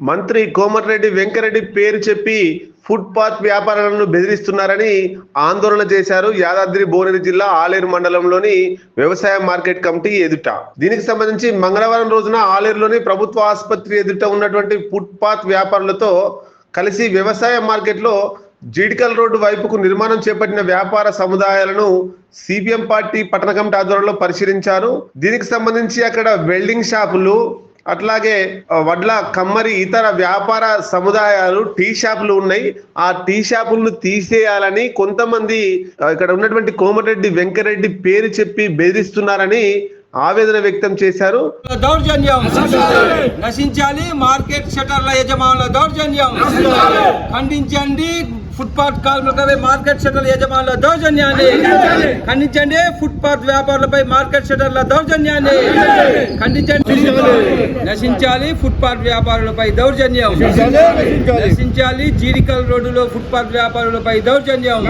మంత్రి కోమటిరెడ్డి వెంకరెడ్డి పేరు చెప్పి ఫుట్పాత్ వ్యాపారాలను బెదిరిస్తున్నారని ఆందోళన చేశారు యాదాద్రి భువనగిరి జిల్లా ఆలేరు మండలంలోని వ్యవసాయ మార్కెట్ కమిటీ ఎదుట. దీనికి సంబంధించి మంగళవారం రోజున ఆలేరులోని ప్రభుత్వ ఆసుపత్రి ఎదుట ఉన్నటువంటి ఫుట్పాత్ వ్యాపారులతో కలిసి వ్యవసాయ మార్కెట్లో జీడికల్ రోడ్డు వైపుకు నిర్మాణం చేపట్టిన వ్యాపార సముదాయాలను సిపిఎం పార్టీ పట్టణ కమిటీ ఆధ్వర్యంలో పరిశీలించారు. దీనికి సంబంధించి అక్కడ వెల్డింగ్ షాపులు అట్లాగే వడ్ల కమ్మరి ఇతర వ్యాపార సముదాయాలు టీ షాపులు ఉన్నాయి. ఆ టీ షాపులను తీసేయాలని కొంతమంది ఇక్కడ ఉన్నటువంటి కోమటిరెడ్డి వెంకరెడ్డి పేరు చెప్పి బెదిరిస్తున్నారని ఆవేదన వ్యక్తం చేశారు. దౌర్జన్యం. నశించాలి మార్కెట్ షటర్ల యజమానుల దౌర్జన్యం. ఖండించండి ఫుట్పాత్ కార్మికులపై మార్కెట్ షటర్ల యజమానుల దౌర్జన్యాన్ని. ఖండించండి ఫుట్పాత్ వ్యాపారులపై మార్కెట్ షటర్ల దౌర్జన్యాన్ని. ఖండించండి. నశించాలి. ఫుట్పాత్ వ్యాపారులపై దౌర్జన్యం. నశించాలి జీడికల్ రోడ్డులో ఫుట్పాత్ వ్యాపారులపై దౌర్జన్యం.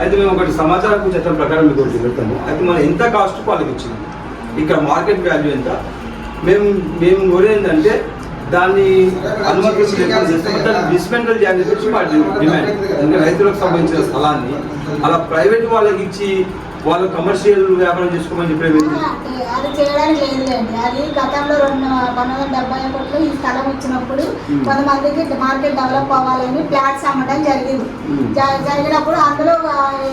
అయితే మేము ఒకటి సమాచార చట్టం ప్రకారం మీకు ఒకటి పెడతాము అయితే మనం ఎంత కాస్ట్ వాళ్ళకి ఇచ్చినాము ఇక్కడ మార్కెట్ వాల్యూ ఎంత? మేము మేము కోరేది ఏంటంటే దాన్ని అనుమతి డిస్మెంటల్ చేయాలని చెప్పి మా డిమాండ్ అంటే రైతులకు సంబంధించిన స్థలాన్ని అలా ప్రైవేట్ వాళ్ళకి ఇచ్చి వాళ్ళు కమర్షియల్ వ్యాపారం చేసుకోమని చెప్పేది అది చేయడానికి లేదులేండి. అది గతంలో రెండు పంతొమ్మిది వందల డెబ్బై ఒకటిలో ఈ స్థలం ఇచ్చినప్పుడు కొంతమందికి మార్కెట్ డెవలప్ అవ్వాలని ఫ్లాట్స్ అమ్మడం జరిగింది. జరిగినప్పుడు అందులో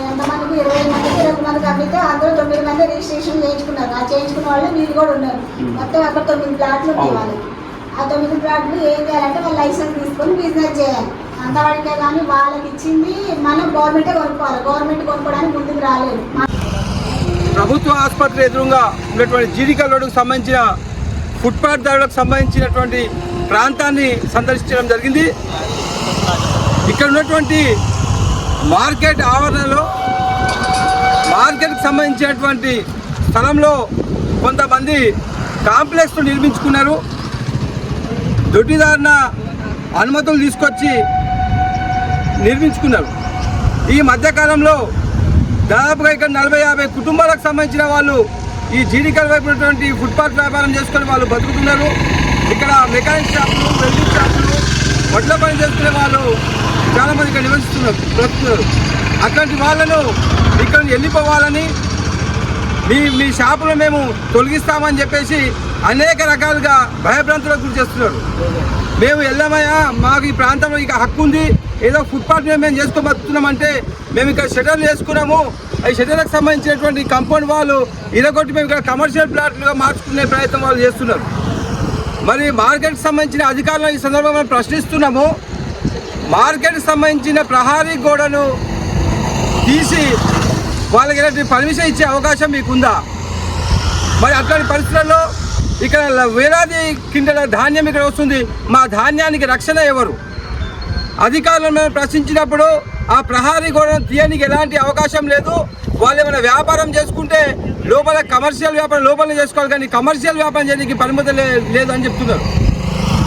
ఎంతమందికి ఇరవై మందికి ఇరవై మందికి అమ్మితే అందులో తొమ్మిది మంది రిజిస్ట్రేషన్ చేయించుకున్నారు. ఆ చేయించుకున్న వాళ్ళు వీళ్ళు కూడా ఉన్నారు. మొత్తం అక్కడ తొమ్మిది ప్లాట్లు ఉన్నాయి వాళ్ళకి. ఆ తొమ్మిది ప్లాట్లు ఏం చేయాలంటే వాళ్ళు లైసెన్స్ తీసుకొని బిజినెస్ చేయాలి. అంతవరకే కానీ వాళ్ళకి ఇచ్చింది మనం గవర్నమెంటే కొనుక్కోవాలి. గవర్నమెంట్ కొనుక్కోవడానికి ముందుకు రాలేదు. ప్రభుత్వ ఆసుపత్రి ఎదురుగా ఉన్నటువంటి జీడికల్ రోడ్డుకు సంబంధించిన ఫుట్పాత్ దారులకు సంబంధించినటువంటి ప్రాంతాన్ని సందర్శించడం జరిగింది. ఇక్కడ ఉన్నటువంటి మార్కెట్ ఆవరణలో మార్కెట్కి సంబంధించినటువంటి స్థలంలో కొంతమంది కాంప్లెక్స్ నిర్మించుకున్నారు. దొడ్డిదారిన అనుమతులు తీసుకొచ్చి నిర్మించుకున్నారు. ఈ మధ్యకాలంలో దాదాపుగా ఇక్కడ నలభై యాభై కుటుంబాలకు సంబంధించిన వాళ్ళు ఈ జీడికల్ వైపు ఉన్నటువంటి ఫుట్పాత్ వ్యాపారం చేసుకొని వాళ్ళు బతుకుతున్నారు. ఇక్కడ మెకానిక్ షాపులు వెల్డింగ్ షాపులు వడ్ల పని చేసుకునే వాళ్ళు చాలామంది ఇక్కడ నివసిస్తున్నారు బ్రతుకుతున్నారు. అట్లాంటి వాళ్ళను ఇక్కడ వెళ్ళిపోవాలని మీ మీ షాపులో మేము తొలగిస్తామని చెప్పేసి అనేక రకాలుగా భయభ్రాంతులకు గురి చేస్తున్నారు. మేము వెళ్ళామయ్యా మాకు ఈ ప్రాంతంలో ఇక హక్కు ఉంది. ఏదో ఫుట్పాత్ మీద మేము చేసుకోబోతున్నామంటే మేము ఇక్కడ షటర్లు వేసుకున్నాము ఈ షటర్లకు సంబంధించినటువంటి కంపౌండ్ వాళ్ళు ఇరగొట్టి మేము ఇక్కడ కమర్షియల్ ప్లాట్లుగా మార్చుకునే ప్రయత్నం వాళ్ళు చేస్తున్నారు. మరి మార్కెట్కి సంబంధించిన అధికారులను ఈ సందర్భంగా ప్రశ్నిస్తున్నాము. మార్కెట్కి సంబంధించిన ప్రహారీ గోడను తీసి వాళ్ళకి ఇలాంటి పర్మిషన్ ఇచ్చే అవకాశం మీకుందా? మరి అట్లాంటి పరిస్థితుల్లో ఇక్కడ వేలాది కింటల ధాన్యం ఇక్కడ వస్తుంది. మా ధాన్యానికి రక్షణ ఎవరు? అధికారులను మేము ప్రశ్నించినప్పుడు ఆ ప్రహారీ గోడను తీయడానికి ఎలాంటి అవకాశం లేదు. వాళ్ళు ఏమైనా వ్యాపారం చేసుకుంటే లోపల కమర్షియల్ వ్యాపారం లోపల చేసుకోవాలి కానీ కమర్షియల్ వ్యాపారం చేయడానికి పరిమితి లేదు అని చెప్తున్నారు.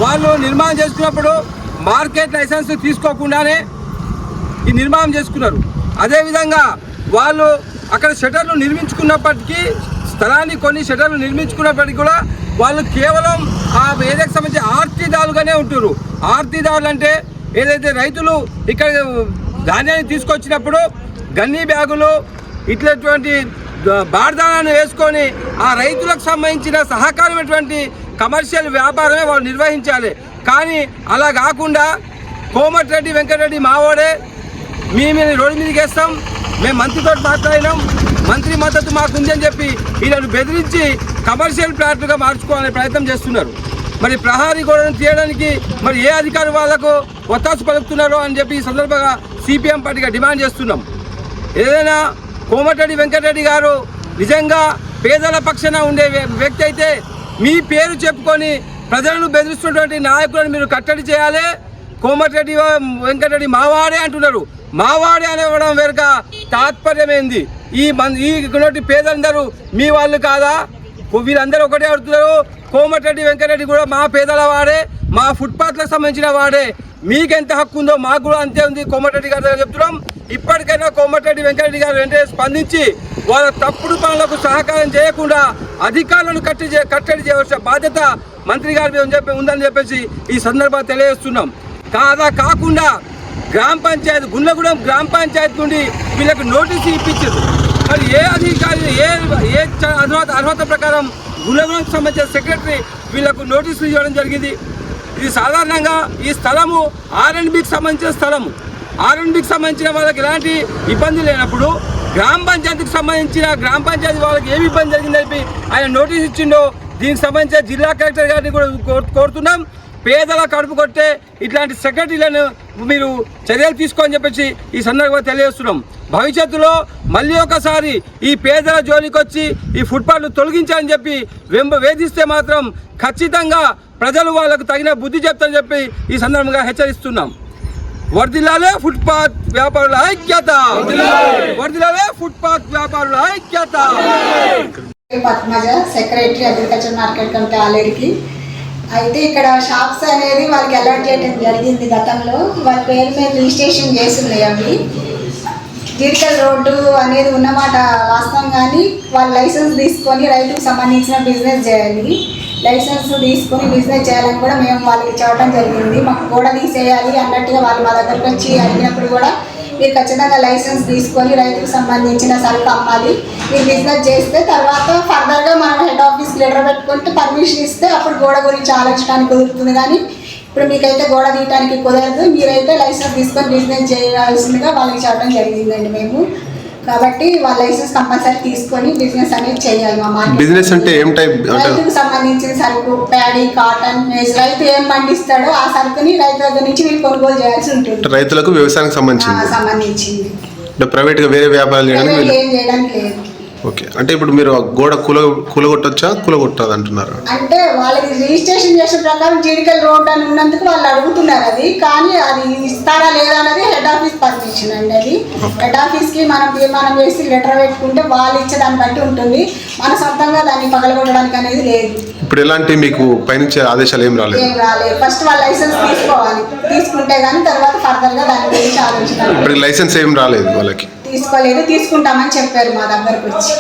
వాళ్ళు నిర్మాణం చేసుకున్నప్పుడు మార్కెట్ లైసెన్స్ తీసుకోకుండానే ఈ నిర్మాణం చేసుకున్నారు. అదేవిధంగా వాళ్ళు అక్కడ షటర్లు నిర్మించుకున్నప్పటికీ స్థలాన్ని కొన్ని షటర్లు నిర్మించుకున్నప్పటికీ కూడా వాళ్ళు కేవలం ఆ ఏదైతే సంబంధించి ఆర్తిదారులుగానే ఉంటారు ఆర్తిదారులు అంటే ఏదైతే రైతులు ఇక్కడ ధాన్యాన్ని తీసుకొచ్చినప్పుడు గన్నీ బ్యాగులు ఇట్లాంటి బార్దానాన్ని వేసుకొని ఆ రైతులకు సంబంధించిన సహకారమైనటువంటి కమర్షియల్ వ్యాపారమే వాళ్ళు నిర్వహించాలి. కానీ అలా కాకుండా కోమటిరెడ్డి వెంకటరెడ్డి మావోడే మీ మీద రోడ్డు మీదకి వేస్తాం మేము మంత్రితో మాట్లాడినాం మంత్రి మద్దతు మాకుంది అని చెప్పి వీళ్ళను బెదిరించి కమర్షియల్ ప్లాట్లుగా మార్చుకోవాలనే ప్రయత్నం చేస్తున్నారు. మరి ప్రహారీ గోడను తీయడానికి మరి ఏ అధికారి వాళ్ళకు ఒత్తాసు పలుకుతున్నారో అని చెప్పి ఈ సందర్భంగా సిపిఎం పార్టీగా డిమాండ్ చేస్తున్నాం. ఏదైనా కోమటిరెడ్డి వెంకటరెడ్డి గారు నిజంగా పేదల పక్షాన ఉండే వ్యక్తి అయితే మీ పేరు చెప్పుకొని ప్రజలను బెదిరిస్తున్నటువంటి నాయకులను మీరు కట్టడి చేయాలి. కోమటిరెడ్డి వెంకటరెడ్డి మావాడే అంటున్నారు. మావాడే అనేవడం వెనుక తాత్పర్యం ఏంది ఈ మన ఈ ఉన్నటువంటి పేదలందరూ మీ వాళ్ళు కాదా? వీళ్ళందరూ ఒకటే అడుగుతున్నారు. కోమటిరెడ్డి వెంకటరెడ్డి కూడా మా పేదల వాడే మా ఫుట్పాత్లకు సంబంధించిన వాడే. మీకెంత హక్కు ఉందో మాకు కూడా అంతే ఉంది కోమటిరెడ్డి గారి దగ్గర చెప్తున్నాం. ఇప్పటికైనా కోమటిరెడ్డి వెంకటరెడ్డి గారు వెంటనే స్పందించి వాళ్ళ తప్పుడు పనులకు సహకారం చేయకుండా అధికారులను కట్టి కట్టడి చేయవలసిన బాధ్యత మంత్రి గారి మీద ఉందని చెప్పేసి ఈ సందర్భంగా తెలియజేస్తున్నాం. కాదా కాకుండా గ్రామ పంచాయతీ గుండ్లగూడెం గ్రామ పంచాయతీ నుండి వీళ్ళకి నోటీసు ఇప్పించారు. మరి ఏ అధికారి ఏ ఏ అర్హత అర్హత ప్రకారం గుండ్లగూడెంకి సంబంధించిన సెక్రటరీ వీళ్ళకు నోటీసులు ఇవ్వడం జరిగింది. ఇది సాధారణంగా ఈ స్థలము ఆర్ఎండ్బికి సంబంధించిన స్థలము. ఆర్ఎండ్బికి సంబంధించిన వాళ్ళకి ఎలాంటి ఇబ్బంది లేనప్పుడు గ్రామ పంచాయతీకి సంబంధించిన గ్రామ పంచాయతీ వాళ్ళకి ఏమి ఇబ్బంది జరిగిందని చెప్పి ఆయన నోటీస్ ఇచ్చిండో దీనికి సంబంధించిన జిల్లా కలెక్టర్ గారిని కూడా కోరుతున్నాం. పేదల కడుపు కొట్టే ఇట్లాంటి సెక్రటరీలను మీరు చర్యలు తీసుకోని చెప్పేసి ఈ సందర్భంగా తెలియజేస్తున్నాం. భవిష్యత్తులో మళ్ళీ ఒకసారి ఈ పేదల జోలికి వచ్చి ఈ ఫుట్పాత్లు తొలగించాలని చెప్పి వెంబ వేధిస్తే మాత్రం ఖచ్చితంగా ప్రజలు వాళ్ళకు తగిన బుద్ధి చెప్తారని చెప్పి ఈ సందర్భంగా హెచ్చరిస్తున్నాం. వర్దిలాలే ఫుట్పాత్ వ్యాపారుల ఐక్యత! వర్దిలాలే ఫుట్పాత్ వ్యాపారుల ఐక్యత! Padmaja secretary agriculture market committee ఆలేరుకి అయితే ఇక్కడ షాప్స్ అనేది వాళ్ళకి అలాట్ చేయడం జరిగింది గతంలో. వాళ్ళ పేరు మీద రిజిస్ట్రేషన్ చేసింది అవి. జీడికల్ రోడ్డు అనేది ఉన్నమాట వాస్తవం కానీ వాళ్ళు లైసెన్స్ తీసుకొని రైతుకు సంబంధించిన బిజినెస్ చేయాలి. లైసెన్స్ తీసుకొని బిజినెస్ చేయాలని కూడా మేము వాళ్ళకి చెప్పడం జరిగింది. మాకు గోడ తీసేయాలి అన్నట్టుగా వాళ్ళు మా దగ్గరకు వచ్చి అడిగినప్పుడు కూడా మీరు ఖచ్చితంగా లైసెన్స్ తీసుకొని రైతుకు సంబంధించిన సరుకు అమ్మాలి. మీరు బిజినెస్ చేస్తే తర్వాత ఫర్దర్గా మనం హెడ్ ఆఫీస్ లెటర్ పెట్టుకుంటే పర్మిషన్ ఇస్తే అప్పుడు గోడ గురించి ఆలోచించడానికి కుదురుతుంది. కానీ ఇప్పుడు మీకైతే గోడ తీయడానికి కుదరదు. మీరైతే లైసెన్స్ తీసుకొని బిజినెస్ చేయాల్సిందిగా వాళ్ళకి చెప్పడం జరిగిందండి మేము. కాబట్టి వాళ్ళ లైసెన్స్ కంపల్సరీ తీసుకొని బిజినెస్ అనేది చేయాలి మా మార్కెట్ బిజినెస్ అంటే ఏం టైప్ అంటే రైతుకు సంబంధించిన సరుకు ప్యాడీ కాటన్ మేజ్ రైతు ఏం పండిస్తాడో ఆ సరుకుని రైతు దగ్గర నుంచి వీళ్ళు కొనుగోలు చేయాల్సి ఉంటుంది. రైతులకు వ్యవసాయానికి ఆ, సంబంధించింది. సంబంధించింది అంటే ప్రైవేట్గా వేరే వ్యాపారాలు చేయడానికి ఏం చేయడానికి లేదు. ఓకే. అంటే ఇప్పుడు మీరు గోడ కూల కూలగొట్టొచ్చా? కూలగొట్టదు అంటున్నారు అంటే వాళ్ళకి రిజిస్ట్రేషన్ చేసిన ప్రకారం జీడికల్ రోడ్ అని ఉన్నందుకు వాళ్ళు అడుగుతున్నారు అది. కానీ అది ఇస్తారా లేదా అన్నది హెడ్ ఆఫీస్ పర్మిషన్ అండి అది. హెడ్ ఆఫీస్కి మనం తీర్మానం చేసి లెటర్ పెట్టుకుంటే వాళ్ళు ఇచ్చే దాన్ని బట్టి ఉంటుంది. మన సొంతంగా దాన్ని పగలగొట్టడానికి అనేది లేదు. ఇప్పుడు ఎలాంటి మీకు పైనుంచి ఆదేశాలు ఏం రాలేదు? ఏం రాలేదు. ఫస్ట్ వాళ్ళ లైసెన్స్ తీసుకోవాలి. తీసుకుంటే కానీ తర్వాత ఫర్దర్గా దాని గురించి ఆలోచించాలి ఇప్పుడు లైసెన్స్ ఏం రాలేదు వాళ్ళకి? తీసుకోలేదు తీసుకుంటామని చెప్పారు మా దగ్గరకు వచ్చి